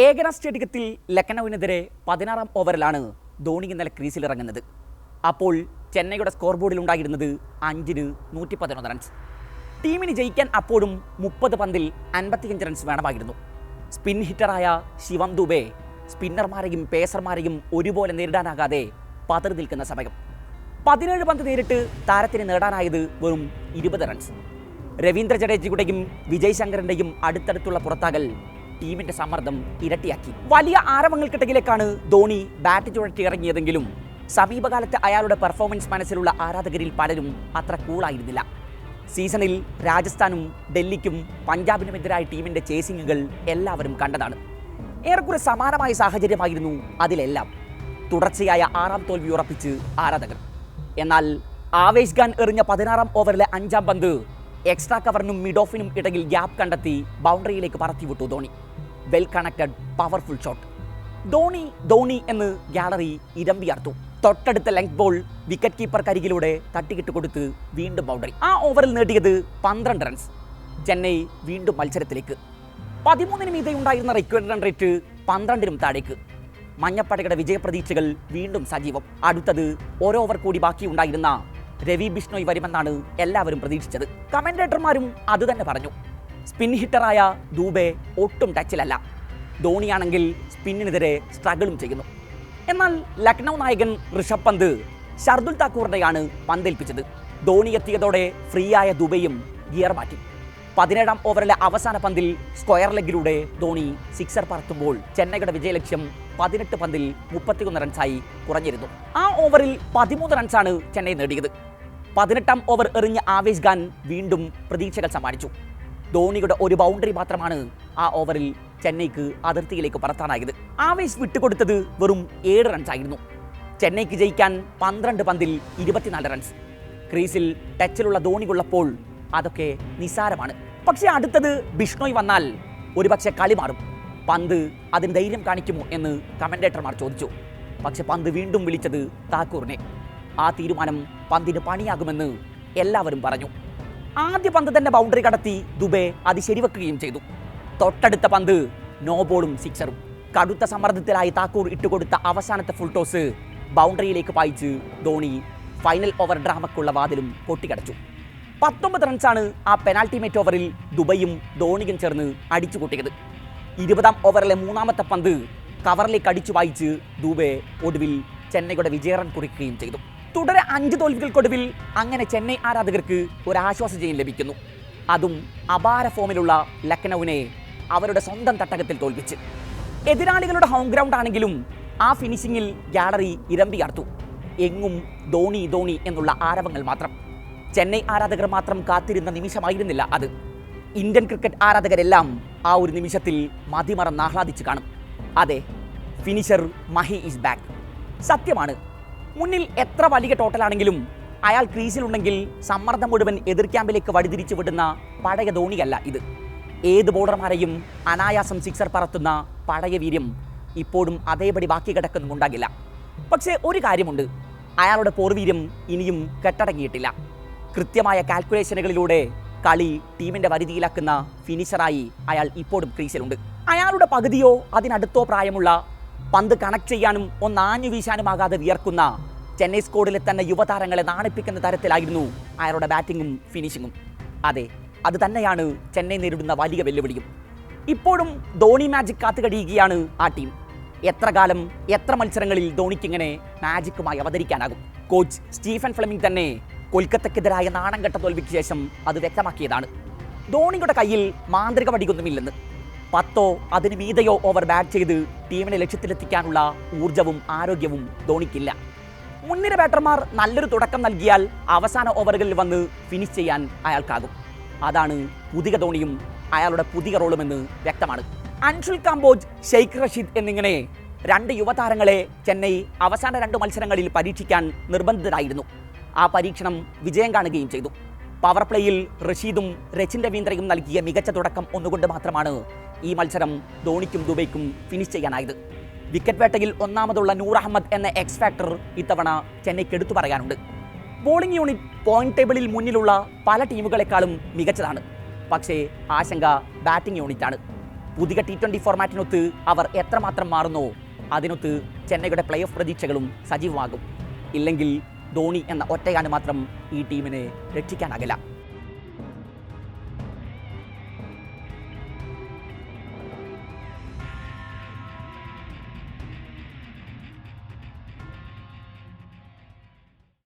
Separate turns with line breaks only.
ഏകന സ്റ്റേഡിയത്തിൽ ലക്നൌവിനെതിരെ പതിനാറാം ഓവറിലാണ് ധോണി ഇന്നലെ ക്രീസിലിറങ്ങുന്നത് അപ്പോൾ ചെന്നൈയുടെ സ്കോർ ബോർഡിൽ ഉണ്ടായിരുന്നത് അഞ്ചിന് നൂറ്റി പതിനൊന്ന് റൺസ് ടീമിന് ജയിക്കാൻ അപ്പോഴും മുപ്പത് പന്തിൽ അൻപത്തിയഞ്ച് റൺസ് വേണമായിരുന്നു. സ്പിൻ ഹിറ്ററായ ശിവം ദുബെ സ്പിന്നർമാരെയും പേസർമാരെയും ഒരുപോലെ നേരിടാനാകാതെ പതറി നിൽക്കുന്ന സമയം. പതിനേഴ് പന്ത് നേരിട്ട് താരത്തിന് നേടാനായത് വെറും ഇരുപത് റൺസ് രവീന്ദ്ര ജഡേജയുടെയും വിജയ് ശങ്കറിന്റെയും അടുത്തടുത്തുള്ള പുറത്താകൽ ടീമിന്റെ സമ്മർദ്ദം ഇരട്ടിയാക്കി. വലിയ ആരവങ്ങൾക്കിടയിലേക്കാണ് ധോണി ബാറ്റ് ചുഴറ്റി ഇറങ്ങിയതെങ്കിലും സമീപകാലത്ത് അയാളുടെ പെർഫോമൻസ് മനസ്സിലുള്ള ആരാധകരിൽ പലരും അത്ര കൂളായിരുന്നില്ല സീസണിൽ രാജസ്ഥാനും ഡൽഹിക്കും പഞ്ചാബിനുമെതിരായ ടീമിന്റെ ചേസിങ്ങുകൾ എല്ലാവരും കണ്ടതാണ്. ഏറെക്കുറെ സമാനമായ സാഹചര്യമായിരുന്നു അതിലെല്ലാം. തുടർച്ചയായ ആറാം തോൽവി ഉറപ്പിച്ച് ആരാധകർ. എന്നാൽ ആവേശ് ഖാൻ എറിഞ്ഞ പതിനാറാം ഓവറിലെ അഞ്ചാം പന്ത് എക്സ്ട്രാ കവറിനും മിഡ് ഓഫിനും ഇടയിൽ ഗ്യാപ്പ് കണ്ടെത്തി ബൗണ്ടറിയിലേക്ക് പറത്തിവിട്ടു Dhoni. Well connected powerful shot Dhoni Dhoni എന്ന് ഗാലറി ഇരമ്പിയാർത്തു തൊട്ടടുത്ത ലെങ്ത് ബോൾ വിക്കറ്റ് കീപ്പർ കരികിലൂടെ തട്ടിക്കിട്ട് കൊടുത്ത് വീണ്ടും ബൗണ്ടറി ആ ഓവറിൽ നേടിയത് പന്ത്രണ്ട് റൺസ് ചെന്നൈ വീണ്ടും മത്സരത്തിലേക്ക്. പതിമൂന്നിന് മീതെയുണ്ടായിരുന്ന റിക്വയർഡ് റൺ റേറ്റ് പന്ത്രണ്ടിനും താഴേക്ക്. മഞ്ഞപ്പടയുടെ വിജയപ്രതീക്ഷകൾ വീണ്ടും സജീവം. അടുത്തത് ഓരോ ഓവർ കൂടി ബാക്കിയുണ്ടായിരുന്ന രവി ബിഷ്ണോയ് വരുമെന്നാണ് എല്ലാവരും പ്രതീക്ഷിച്ചത്. കമന്റേറ്റർമാരും അതുതന്നെ പറഞ്ഞു. സ്പിൻ ഹിറ്ററായ ദൂബെ ഒട്ടും ടച്ചിലല്ല. ധോണിയാണെങ്കിൽ സ്പിന്നിനെതിരെ സ്ട്രഗിളും ചെയ്യുന്നു. എന്നാൽ ലക്നൗ നായകൻ ഋഷഭ് പന്ത് ഷർദുൽ താക്കൂറിനെയാണ് പന്തേൽപ്പിച്ചത്. ധോണി എത്തിയതോടെ ഫ്രീ ആയ ദുബൈയും ഗിയർ മാറ്റി. പതിനേഴാം ഓവറിലെ അവസാന പന്തിൽ സ്ക്വയർ ലെഗിലൂടെ ധോണി സിക്സർ പറത്തുമ്പോൾ ചെന്നൈയുടെ വിജയലക്ഷ്യം പതിനെട്ട് പന്തിൽ മുപ്പത്തിയൊന്ന് റൺസായി കുറഞ്ഞിരുന്നു. ആ ഓവറിൽ പതിമൂന്ന് റൺസാണ് ചെന്നൈ നേടിയത്. പതിനെട്ടാം ഓവർ എറിഞ്ഞ ആവേശ് ഖാൻ വീണ്ടും പ്രതീക്ഷകൾ സമ്മാനിച്ചു. ധോണിയുടെ ഒരു ബൗണ്ടറി മാത്രമാണ് ആ ഓവറിൽ ചെന്നൈക്ക് അതിർത്തിയിലേക്ക് പറത്താനായത്. ആവേശ് വിട്ടുകൊടുത്തത് വെറും ഏഴ് റൺസ് ആയിരുന്നു. ചെന്നൈക്ക് ജയിക്കാൻ പന്ത്രണ്ട് പന്തിൽ ഇരുപത്തിനാല് റൺസ് ക്രീസിൽ ടച്ചിലുള്ള ധോണിയുള്ളപ്പോൾ അതൊക്കെ നിസാരമാണ് പക്ഷേ അടുത്തത് ബിഷ്ണോയ് വന്നാൽ ഒരുപക്ഷെ കളി മാറും. പന്ത് അതിന് ധൈര്യം കാണിക്കുമോ എന്ന് കമന്റേറ്റർമാർ ചോദിച്ചു. പക്ഷെ പന്ത് വീണ്ടും വിളിച്ചത് താക്കൂറിനെ. ആ തീരുമാനം പന്തിന് പണിയാകുമെന്ന് എല്ലാവരും പറഞ്ഞു. ആദ്യ പന്ത് തന്നെ ബൗണ്ടറി കടത്തി ദുബെ അത് ശരിവെക്കുകയും ചെയ്തു. തൊട്ടടുത്ത പന്ത് നോബോളും സിക്സറും. കടുത്ത സമ്മർദ്ദത്തിലായി താക്കൂർ ഇട്ടുകൊടുത്ത അവസാനത്തെ ഫുൾ ടോസ് ബൗണ്ടറിയിലേക്ക് പായിച്ച് ധോണി ഫൈനൽ ഓവർ ഡ്രാമക്കുള്ള വാതിലും പൊട്ടിക്കടച്ചു. പത്തൊമ്പത് റൺസാണ് ആ പെനാൽറ്റി മേറ്റ് ഓവറിൽ ദുബൈയും ധോണിയും ചേർന്ന് അടിച്ചു കൂട്ടിയത്. ഇരുപതാം ഓവറിലെ മൂന്നാമത്തെ പന്ത് കവറിലേക്ക് അടിച്ചു വായിച്ച് ദുബെ ഒടുവിൽ ചെന്നൈയുടെ വിജയറൺ കുറിക്കുകയും ചെയ്തു. തുടരെ അഞ്ച് തോൽവികൾക്കൊടുവിൽ അങ്ങനെ ചെന്നൈ ആരാധകർക്ക് ഒരു ആശ്വാസ ജയം ലഭിക്കുന്നു. അതും അപാര ഫോമിലുള്ള ലക്നൌവിനെ അവരുടെ സ്വന്തം തട്ടകത്തിൽ തോൽപ്പിച്ച്. എതിരാളികളുടെ ഹോം ഗ്രൗണ്ട് ആണെങ്കിലും ആ ഫിനിഷിങ്ങിൽ ഗാലറി ഇരമ്പിയാർത്തു എങ്ങും ധോണി ധോണി എന്നുള്ള ആരവങ്ങൾ മാത്രം. ചെന്നൈ ആരാധകർ മാത്രം കാത്തിരുന്ന നിമിഷമായിരുന്നില്ല അത്. ഇന്ത്യൻ ക്രിക്കറ്റ് ആരാധകരെല്ലാം ആ ഒരു നിമിഷത്തിൽ മതിമറന്ന് ആഹ്ലാദിച്ച് കാണും. അതെ ഫിനിഷർ മഹി ഈസ് ബാക്ക് സത്യമാണ് മുന്നിൽ എത്ര വലിയ ടോട്ടലാണെങ്കിലും അയാൾ ക്രീസിലുണ്ടെങ്കിൽ സമ്മർദ്ദം മുഴുവൻ എതിർ ക്യാമ്പിലേക്ക് വഴിതിരിച്ചു വിടുന്ന പഴയ ധോണിയല്ല ഇത്. ഏത് ബോളർമാരെയും അനായാസം സിക്സർ പറത്തുന്ന പഴയ വീര്യം ഇപ്പോഴും അതേപടി ബാക്കി കിടക്കുന്നുണ്ടാകില്ല പക്ഷേ ഒരു കാര്യമുണ്ട്. അയാളുടെ പോർവീര്യം ഇനിയും കെട്ടടങ്ങിയിട്ടില്ല. കൃത്യമായ കാൽക്കുലേഷനുകളിലൂടെ കളി ടീമിന്റെ വരുതിയിലാക്കുന്ന ഫിനിഷറായി അയാൾ ഇപ്പോഴും ക്രീസിലുണ്ട്. അയാളുടെ പകുതിയോ അതിനടുത്തോ പ്രായമുള്ള പന്ത് കണക്ട് ചെയ്യാനും ഒന്നാഞ്ഞു വീശാനുമാകാതെ വിയർക്കുന്ന ചെന്നൈ സ്കോഡിലെ തന്നെ യുവതാരങ്ങളെ നാണിപ്പിക്കുന്ന തരത്തിലായിരുന്നു അയാളുടെ ബാറ്റിങ്ങും ഫിനിഷിങ്ങും. അതെ അത് തന്നെയാണ് ചെന്നൈ നേരിടുന്ന വലിയ വെല്ലുവിളിയും. ഇപ്പോഴും ധോണി മാജിക് കാത്തുകഴിയുകയാണ് ആ ടീം. എത്ര കാലം എത്ര മത്സരങ്ങളിൽ ധോണിക്ക് ഇങ്ങനെ മാജിക്കുമായി അവതരിക്കാനാകും? കോച്ച് സ്റ്റീഫൻ ഫ്ലെമിംഗ് തന്നെ കൊൽക്കത്തക്കെതിരായ നാണം കെട്ട തോൽവിക്ക് ശേഷം അത് വ്യക്തമാക്കിയതാണ്. ധോണിയുടെ കയ്യിൽ മാന്ത്രിക വടികൊന്നുമില്ലെന്ന്. പത്തോ അതിന് മീതയോ ഓവർ ബാറ്റ് ചെയ്ത് ടീമിനെ ലക്ഷ്യത്തിലെത്തിക്കാനുള്ള ഊർജവും ആരോഗ്യവും ധോണിക്കില്ല. മുൻനിര ബാറ്റർമാർ നല്ലൊരു തുടക്കം നൽകിയാൽ അവസാന ഓവറുകളിൽ വന്ന് ഫിനിഷ് ചെയ്യാൻ അയാൾക്കാകും. അതാണ് പുതിയ ധോണിയും അയാളുടെ പുതിയ റോളുമെന്ന് വ്യക്തമാണ്. അൻഷുൽ കാംബോജ് ഷെയ്ഖ് റഷീദ് എന്നിങ്ങനെ രണ്ട് യുവതാരങ്ങളെ ചെന്നൈ അവസാന രണ്ട് മത്സരങ്ങളിൽ പരീക്ഷിക്കാൻ നിർബന്ധിതരായിരുന്നു ആ പരീക്ഷണം വിജയം കാണുകയും ചെയ്തു. പവർ പ്ലേയിൽ റഷീദും രച്ചിൻ രവീന്ദ്രയും നൽകിയ മികച്ച തുടക്കം ഒന്നുകൊണ്ട് മാത്രമാണ് ഈ മത്സരം ധോണിക്കും ദുബൈക്കും ഫിനിഷ് ചെയ്യാനായത്. വിക്കറ്റ് വേട്ടയിൽ ഒന്നാമതുള്ള നൂർ അഹമ്മദ് എന്ന എക്സ് ഫാക്ടർ ഇത്തവണ ചെന്നൈക്ക് എടുത്തു പറയാനുണ്ട് ബോളിംഗ് യൂണിറ്റ് പോയിന്റ് ടേബിളിൽ മുന്നിലുള്ള പല ടീമുകളെക്കാളും മികച്ചതാണ്. പക്ഷേ ആശങ്ക ബാറ്റിംഗ് യൂണിറ്റാണ് പുതിയ ടി ട്വന്റി ഫോർമാറ്റിനൊത്ത് അവർ എത്രമാത്രം മാറുന്നോ അതിനൊത്ത് ചെന്നൈയുടെ പ്ലേ ഓഫ് പ്രതീക്ഷകളും സജീവമാകും. ഇല്ലെങ്കിൽ ധോണി എന്ന ഒറ്റയാന് മാത്രം ഈ ടീമിനെ രക്ഷിക്കാനാകില്ല.